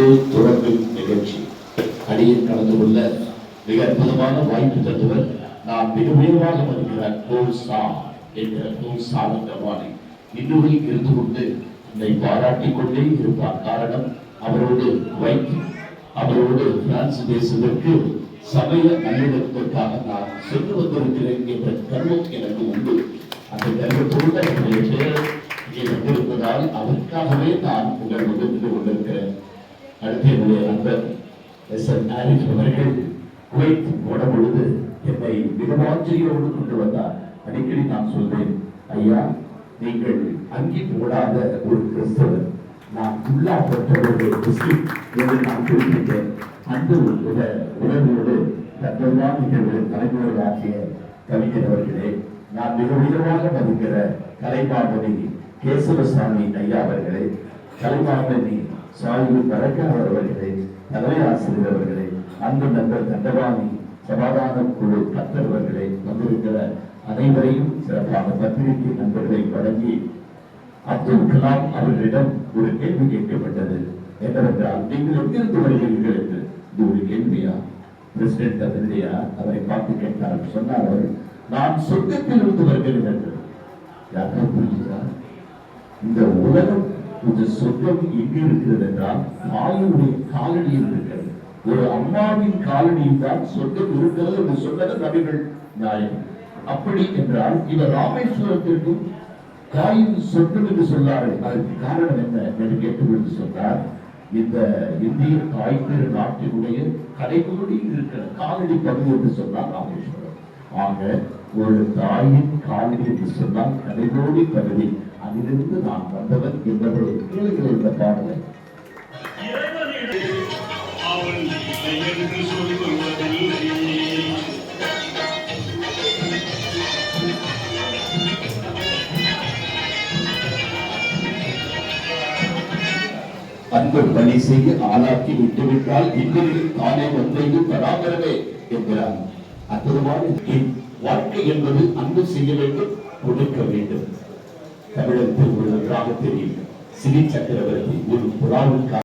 அன்பு துறக்கும் நிகழ்ச்சி. அடியில் கலந்து கொள்ள மிக அற்புதமான வாய்ப்பு தந்தவர் நான் மிக உயர்வாக மதிக்கிற கோல் சா என்கிற கோல் சாதகவானை இன்னும் இருந்து கொண்டு என்னை பாராட்டிக் கொண்டே இருப்பார். காரணம் அவரோடு வைத்து அவரோடு பிரான்ஸ் தேசத்திற்கு சமய நல்லிணக்கத்திற்காக நான் சென்று வந்திருக்கிறேன் என்ற கர்வம் எனக்கு உண்டு. அந்த கர்வத்தோடு என்னுடைய பெயர் இங்கே வந்திருப்பதால் அதற்காகவே நான் உங்கள் முதல் நின்று கொண்டிருக்கிறேன் அடுத்து என்னுடைய நண்பர் எஸ் என் ஆரிஃப் அவர்கள் குவைத் போன பொழுது என்னை மிகவும் கொண்டு வந்தார். அடிக்கடி நான் சொல்வேன் ஐயா நீங்கள் அங்கி போடாத ஒரு கிறிஸ்தவர். நான் உள்ளா பெற்ற ஒரு முஸ்லிம் என்று நான் குறிப்பிட்டேன். அந்த உட உணர்வோடு தற்போதுதான் நீங்கள் தலைமுறை ஆகிய கவிஞர் அவர்களே நான் மிக உயர்வாக மதிக்கிற கலைமாமணி கேசவசாமி ஐயா அவர்களே கலைமாமணி சாயு பரக்கார் அவர்களே தலைமை ஆசிரியர் அவர்களே அன்பு நண்பர் தண்டபாணி சமாதான குழு கத்தர்வர்களே வந்திருக்கிற அனைவரையும் சிறப்பாக பத்திரிகை நண்பர்களை வழங்கி அப்துல் கலாம் அவர்களிடம் ஒரு கேள்வி கேட்கப்பட்டது. என்னவென்றால் நீங்கள் எங்கிருந்து வருகிறீர்கள் என்று? இது ஒரு கேள்வியா? பிரசிடென்ட் ஆஃப் இந்தியா அவரை பார்த்து கேட்டார் சொன்னார் அவர். நான் சொர்க்கத்தில் இருந்து வருகிறேன் என்று. யாருக்கும் புரியுதா இந்த உலகம் இந்த சொர்க்கம் எங்கு இருக்கிறது என்றால் தாயுடைய காலடியில் இருக்கிறது. ஒரு அம்மாவின் காலடியில் தான் சொர்க்கம் இருக்கிறது என்று சொன்னது நபிகள் நியாயம் அப்படி என்றால் இவர் ராமேஸ்வரத்திற்கும் தாயின் சொர்க்கம் என்று சொன்னார்கள் அதற்கு காரணம் என்ன என்று கேட்டுக்கொண்டு சொன்னார் இந்த இந்திய தாய் திரு நாட்டினுடைய கடைகோடி இருக்கிற காலடி பகுதி என்று சொன்னார் ராமேஸ்வரம். ஆக ஒரு தாயின் காலடி என்று சொன்னால் கடைகோடி பகுதி அதிலிருந்து நான் வந்தவன் என்பதை கேளுகிற இந்த பாடலை. அன்பு பணி செய்து ஆளாக்கி விட்டுவிட்டால் இன்னும் தானே ஒன்றையும் பராமரவே என்கிறான். அற்புதமான என் வாழ்க்கை என்பது அன்பு செய்ய வேண்டும் கொடுக்க வேண்டும். தமிழகத்தில் உள்ள கிராமத்தில் சிறி சக்கரவர்த்தி ஒரு புறாவுக்காக